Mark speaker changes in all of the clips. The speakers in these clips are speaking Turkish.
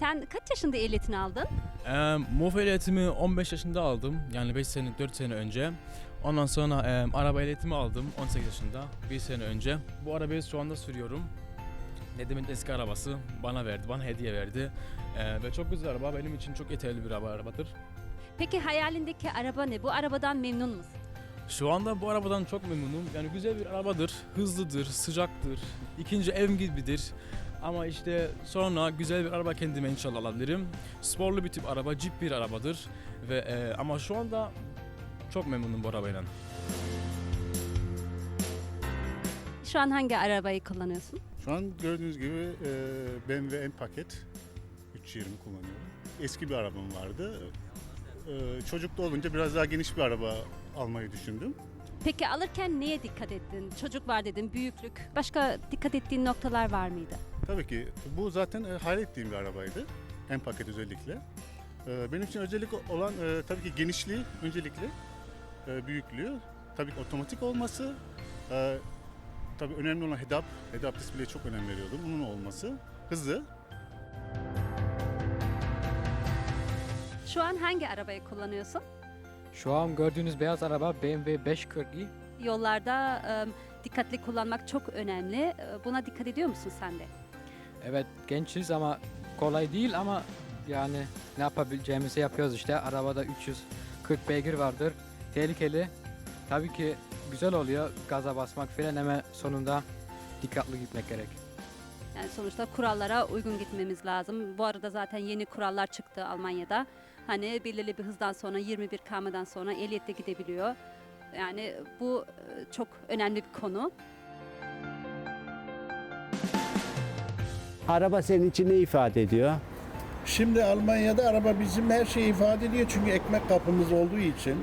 Speaker 1: Sen kaç yaşında ehliyetini aldın?
Speaker 2: Ee, MOF ehliyetimi 15 yaşında aldım. Yani 5 sene, 4 sene önce. Ondan sonra e, araba ehliyetimi aldım 18 yaşında, bir sene önce. Bu arabayı şu anda sürüyorum. Dedemin eski arabası bana verdi, bana hediye verdi. Ee, ve çok güzel araba, benim için çok yeterli bir araba, arabadır.
Speaker 1: Peki hayalindeki araba ne? Bu arabadan memnun musun?
Speaker 2: Şu anda bu arabadan çok memnunum. Yani güzel bir arabadır, hızlıdır, sıcaktır, ikinci ev gibidir. Ama işte sonra güzel bir araba kendime inşallah alabilirim. Sporlu bir tip araba, cip bir arabadır. Ve e, ama şu anda çok memnunum bu arabayla.
Speaker 1: Şu an hangi arabayı kullanıyorsun?
Speaker 3: Şu an gördüğünüz gibi e, BMW M paket 320 kullanıyorum. Eski bir arabam vardı. E, çocuklu olunca biraz daha geniş bir araba almayı düşündüm.
Speaker 1: Peki alırken neye dikkat ettin? Çocuk var dedin, büyüklük. Başka dikkat ettiğin noktalar var mıydı?
Speaker 3: Tabii ki bu zaten e, hayal ettiğim bir arabaydı. M paket özellikle. E, benim için özellik olan e, tabii ki genişliği öncelikle, e, büyüklüğü, tabii ki otomatik olması, e, tabii önemli olan head-up, head-up display'e çok önem veriyordum. Bunun olması, hızı,
Speaker 1: Şu an hangi arabayı kullanıyorsun?
Speaker 4: Şu an gördüğünüz beyaz araba BMW 540i.
Speaker 1: Yollarda e, dikkatli kullanmak çok önemli. E, Buna dikkat ediyor musun sen de?
Speaker 4: Evet gençiz ama kolay değil ama yani ne yapabileceğimizi yapıyoruz işte. Arabada 340 beygir vardır. Tehlikeli. Tabii ki güzel oluyor gaza basmak, frenleme sonunda dikkatli gitmek gerek.
Speaker 1: Yani sonuçta kurallara uygun gitmemiz lazım. Bu arada zaten yeni kurallar çıktı Almanya'da. Hani belirli bir hızdan sonra 21 km'dan sonra ehliyetle gidebiliyor. Yani bu e, çok önemli bir konu.
Speaker 5: Araba senin için ne ifade ediyor?
Speaker 6: Şimdi Almanya'da araba bizim her şeyi ifade ediyor çünkü ekmek kapımız olduğu için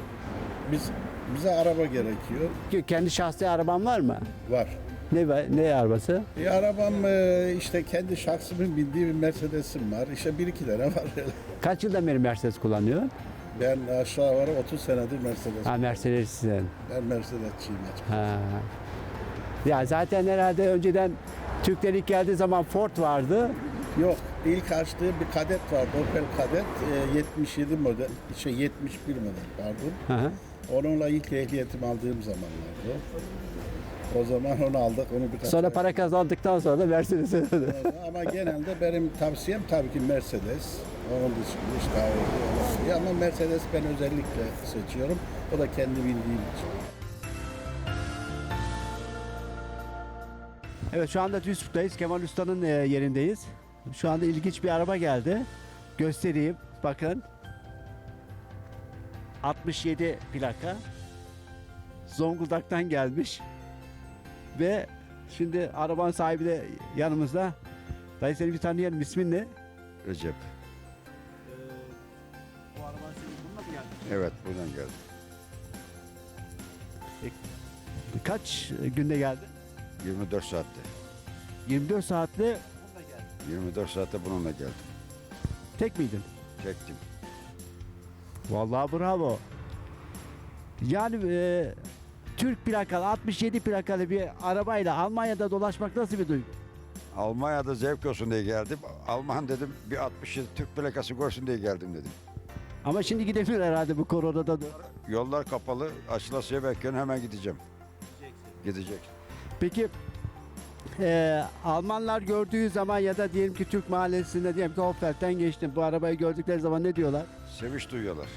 Speaker 6: biz bize araba gerekiyor.
Speaker 5: Kendi şahsi araban var mı?
Speaker 6: Var.
Speaker 5: Ne var- ne arabası?
Speaker 6: E, arabam e, işte kendi şahsımın bindiği bir Mercedes'im var. İşte bir iki tane var.
Speaker 5: Kaç yıldan beri Mercedes kullanıyor?
Speaker 6: Ben aşağı yukarı 30 senedir Mercedes.
Speaker 5: Ha Mercedes'sin.
Speaker 6: Ben Mercedesçiyim.
Speaker 5: Ha. Ya zaten herhalde önceden Türkler ilk geldiği zaman Ford vardı.
Speaker 6: Yok ilk açtığı bir kadet vardı. Opel kadet e, 77 model. Şey 71 model pardon.
Speaker 5: Hı hı.
Speaker 6: Onunla ilk ehliyetimi aldığım zamanlardı. O zaman onu aldık. Onu birkaç
Speaker 5: Sonra
Speaker 6: ay-
Speaker 5: para kazandıktan sonra da Mercedes'e.
Speaker 6: Ama genelde benim tavsiyem tabii ki Mercedes. Onun dışında işte Audi olabilir. Ama Mercedes ben özellikle seçiyorum. O da kendi bildiğim için.
Speaker 5: Evet şu anda Duisburg'dayız. Kemal Usta'nın e, yerindeyiz. Şu anda ilginç bir araba geldi. Göstereyim. Bakın. 67 plaka. Zonguldak'tan gelmiş. Ve şimdi arabanın sahibi de yanımızda. Dayı seni bir tanıyalım. İsmin ne?
Speaker 7: Recep.
Speaker 5: bu araban senin bununla mı geldi?
Speaker 7: Evet buradan geldim.
Speaker 5: Kaç günde geldi?
Speaker 7: 24 saatte.
Speaker 5: 24 saatte
Speaker 7: 24 saatte bununla geldim.
Speaker 5: tek miydin?
Speaker 7: Çektim.
Speaker 5: Vallahi bravo. Yani e, Türk plakalı 67 plakalı bir arabayla Almanya'da dolaşmak nasıl bir duygu?
Speaker 7: Almanya'da zevk olsun diye geldim. Alman dedim bir 67 Türk plakası görsün diye geldim dedim.
Speaker 5: Ama şimdi gidemiyor herhalde bu koronada. da.
Speaker 7: Yollar kapalı. Açılasıya bekliyorum hemen gideceğim. Gidecek.
Speaker 5: Peki e, Almanlar gördüğü zaman ya da diyelim ki Türk mahallesinde diyelim ki Hoffeld'den geçtim. Bu arabayı gördükleri zaman ne diyorlar?
Speaker 7: Sevinç duyuyorlar.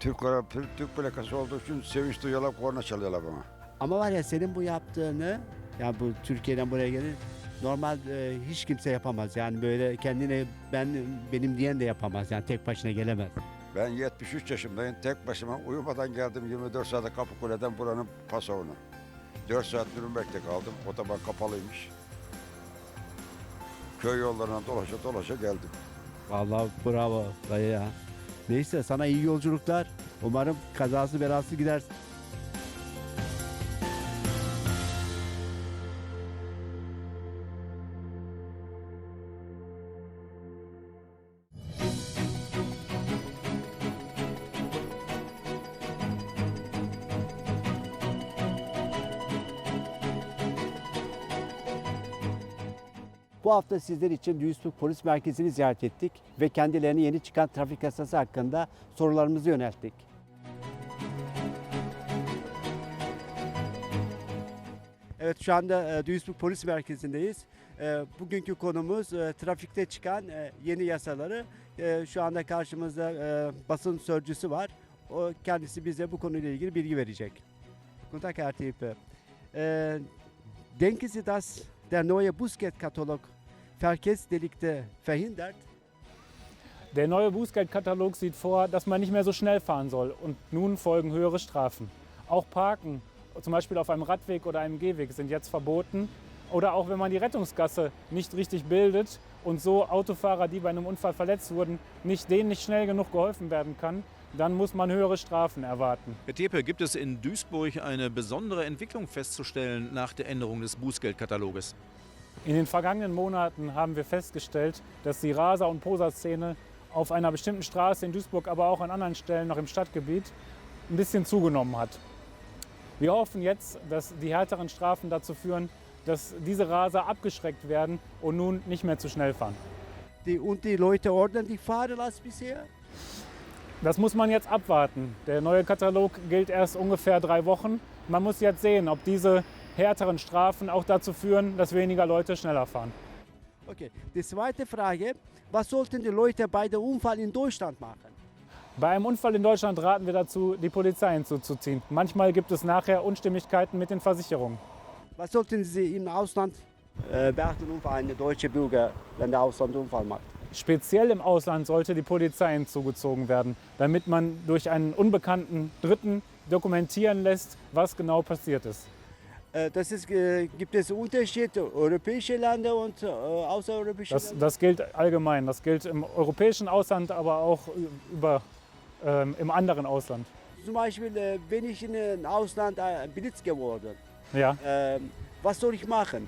Speaker 7: Türk, Türk, Türk plakası olduğu için sevinç duyuyorlar, korna çalıyorlar bana.
Speaker 5: Ama var ya senin bu yaptığını yani bu Türkiye'den buraya gelin normal e, hiç kimse yapamaz. Yani böyle kendine ben benim diyen de yapamaz. Yani tek başına gelemez.
Speaker 7: Ben 73 yaşındayım. Tek başıma uyumadan geldim 24 saate Kapıkule'den buranın pasavuna. 4 saat Nürnberg'de kaldım. Otoban kapalıymış. Köy yollarına dolaşa dolaşa geldim.
Speaker 5: Vallahi bravo dayı ya. Neyse sana iyi yolculuklar. Umarım kazası belası gidersin. Bu hafta sizler için Duisburg Polis Merkezi'ni ziyaret ettik ve kendilerine yeni çıkan trafik yasası hakkında sorularımızı yönelttik. Evet şu anda e, Duisburg Polis Merkezi'ndeyiz. E, bugünkü konumuz e, trafikte çıkan yeni yasaları. Şu anda karşımızda basın sözcüsü var. O kendisi bize bu konuyla ilgili bilgi verecek. Guten Tag, Herr dass der neue Bußgeldkatalog Verkehrsdelikte verhindert?
Speaker 8: Der neue Bußgeldkatalog sieht vor, dass man nicht mehr so schnell fahren soll und nun folgen höhere Strafen. Auch Parken, zum Beispiel auf einem Radweg oder einem Gehweg, sind jetzt verboten. Oder auch wenn man die Rettungsgasse nicht richtig bildet und so Autofahrer, die bei einem Unfall verletzt wurden, nicht denen nicht schnell genug geholfen werden kann, dann muss man höhere Strafen erwarten.
Speaker 9: Herr Tepe, gibt es in Duisburg eine besondere Entwicklung festzustellen nach der Änderung des Bußgeldkataloges?
Speaker 8: In den vergangenen Monaten haben wir festgestellt, dass die Raser- und Poser-Szene auf einer bestimmten Straße in Duisburg, aber auch an anderen Stellen noch im Stadtgebiet ein bisschen zugenommen hat. Wir hoffen jetzt, dass die härteren Strafen dazu führen, dass diese Raser abgeschreckt werden und nun nicht mehr zu schnell fahren.
Speaker 5: Die, und die Leute ordentlich fahren als bisher?
Speaker 8: Das muss man jetzt abwarten. Der neue Katalog gilt erst ungefähr drei Wochen. Man muss jetzt sehen, ob diese härteren Strafen auch dazu führen, dass weniger Leute schneller fahren.
Speaker 5: Okay. Die zweite Frage, was sollten die Leute bei dem Unfall in Deutschland machen?
Speaker 8: Bei einem Unfall in Deutschland raten wir dazu, die Polizei hinzuzuziehen. Manchmal gibt es nachher Unstimmigkeiten mit den Versicherungen.
Speaker 5: Was sollten sie im Ausland äh, beachten, um ein deutscher Bürger, wenn der Ausland Unfall macht?
Speaker 8: Speziell im Ausland sollte die Polizei hinzugezogen werden, damit man durch einen unbekannten Dritten dokumentieren lässt, was genau passiert ist.
Speaker 5: Äh, das ist, äh, gibt es Unterschiede europäische Länder und äh, außereuropäische
Speaker 8: Das,
Speaker 5: Länder?
Speaker 8: das gilt allgemein. Das gilt im europäischen Ausland, aber auch über, ähm, im anderen Ausland.
Speaker 5: Zum Beispiel, bin ich in einem Ausland Blitz geworden.
Speaker 8: Ja.
Speaker 5: Ähm, was soll ich machen?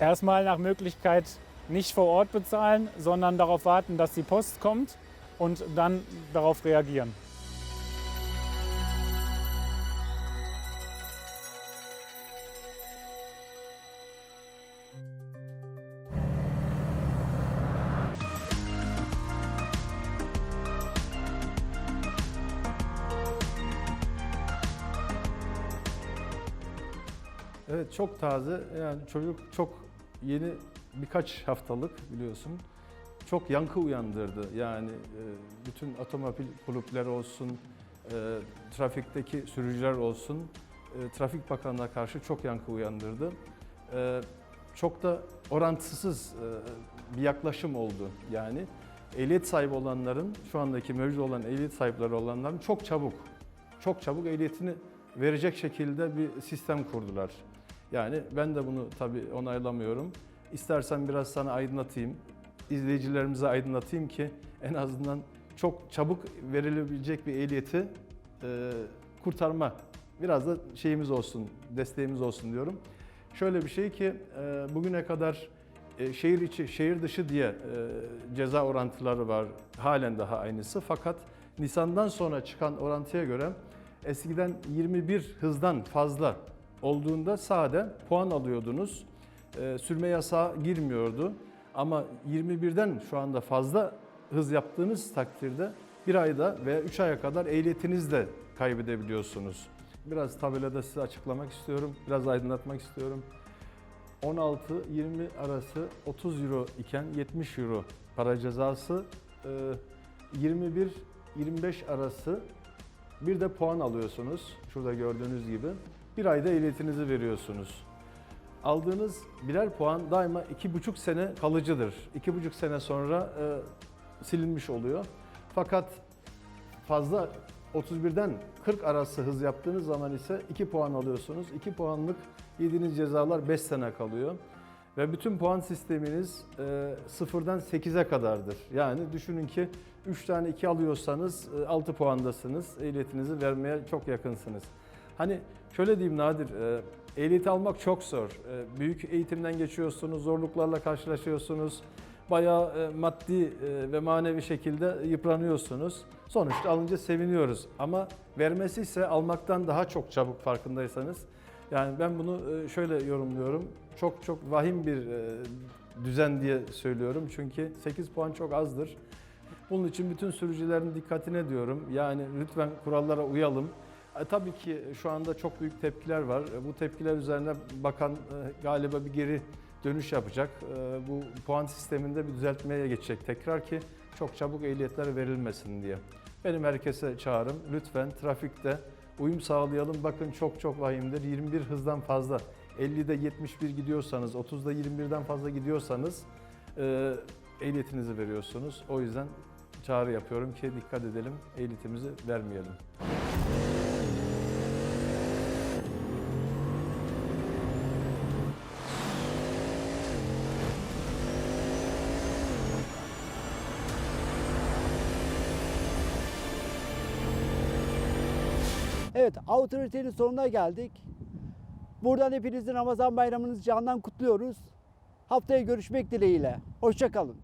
Speaker 8: Erstmal nach Möglichkeit nicht vor Ort bezahlen, sondern darauf warten, dass die Post kommt und dann darauf reagieren.
Speaker 10: Evet çok taze. Yani çocuk çok yeni birkaç haftalık biliyorsun. Çok yankı uyandırdı. Yani e, bütün otomobil kulüpleri olsun, e, trafikteki sürücüler olsun, e, Trafik Bakanlığı'na karşı çok yankı uyandırdı. Çok da orantısız bir yaklaşım oldu. Yani ehliyet sahibi olanların, şu andaki mevcut olan ehliyet sahipleri olanların çok çabuk, çok çabuk ehliyetini verecek şekilde bir sistem kurdular. Yani ben de bunu tabii onaylamıyorum. İstersen biraz sana aydınlatayım, izleyicilerimize aydınlatayım ki en azından çok çabuk verilebilecek bir ehliyeti e, kurtarma biraz da şeyimiz olsun, desteğimiz olsun diyorum. Şöyle bir şey ki e, bugüne kadar e, şehir içi, şehir dışı diye e, ceza orantıları var. Halen daha aynısı. Fakat Nisan'dan sonra çıkan orantıya göre eskiden 21 hızdan fazla olduğunda sade puan alıyordunuz. E, sürme yasağı girmiyordu. Ama 21'den şu anda fazla hız yaptığınız takdirde bir ayda veya 3 aya kadar ehliyetinizi de kaybedebiliyorsunuz. Biraz tabelada size açıklamak istiyorum, biraz aydınlatmak istiyorum. 16-20 arası 30 euro iken 70 euro para cezası, e, 21-25 arası bir de puan alıyorsunuz. Şurada gördüğünüz gibi. Bir ayda ehliyetinizi veriyorsunuz. Aldığınız birer puan daima iki buçuk sene kalıcıdır. İki buçuk sene sonra e, silinmiş oluyor. Fakat fazla 31'den 40 arası hız yaptığınız zaman ise 2 puan alıyorsunuz. 2 puanlık yediğiniz cezalar 5 sene kalıyor. Ve bütün puan sisteminiz e, sıfırdan 8'e kadardır. Yani düşünün ki 3 tane 2 alıyorsanız e, 6 puandasınız. Ehliyetinizi vermeye çok yakınsınız. Hani şöyle diyeyim Nadir, e, ehliyeti almak çok zor. E, büyük eğitimden geçiyorsunuz, zorluklarla karşılaşıyorsunuz. Bayağı e, maddi ve manevi şekilde yıpranıyorsunuz. Sonuçta alınca seviniyoruz. Ama vermesi ise almaktan daha çok çabuk farkındaysanız. Yani ben bunu şöyle yorumluyorum. Çok çok vahim bir düzen diye söylüyorum. Çünkü 8 puan çok azdır. Bunun için bütün sürücülerin dikkatine diyorum. Yani lütfen kurallara uyalım. E, tabii ki şu anda çok büyük tepkiler var. E, bu tepkiler üzerine bakan e, galiba bir geri dönüş yapacak. Bu puan sisteminde bir düzeltmeye geçecek tekrar ki çok çabuk ehliyetler verilmesin diye. Benim herkese çağrım lütfen trafikte uyum sağlayalım. Bakın çok çok vahimdir. 21 hızdan fazla 50'de 71 gidiyorsanız, 30'da 21'den fazla gidiyorsanız ehliyetinizi veriyorsunuz. O yüzden çağrı yapıyorum ki dikkat edelim, ehliyetimizi vermeyelim.
Speaker 5: Evet, Authority'nin sonuna geldik. Buradan hepinizin Ramazan bayramınızı candan kutluyoruz. Haftaya görüşmek dileğiyle. Hoşçakalın.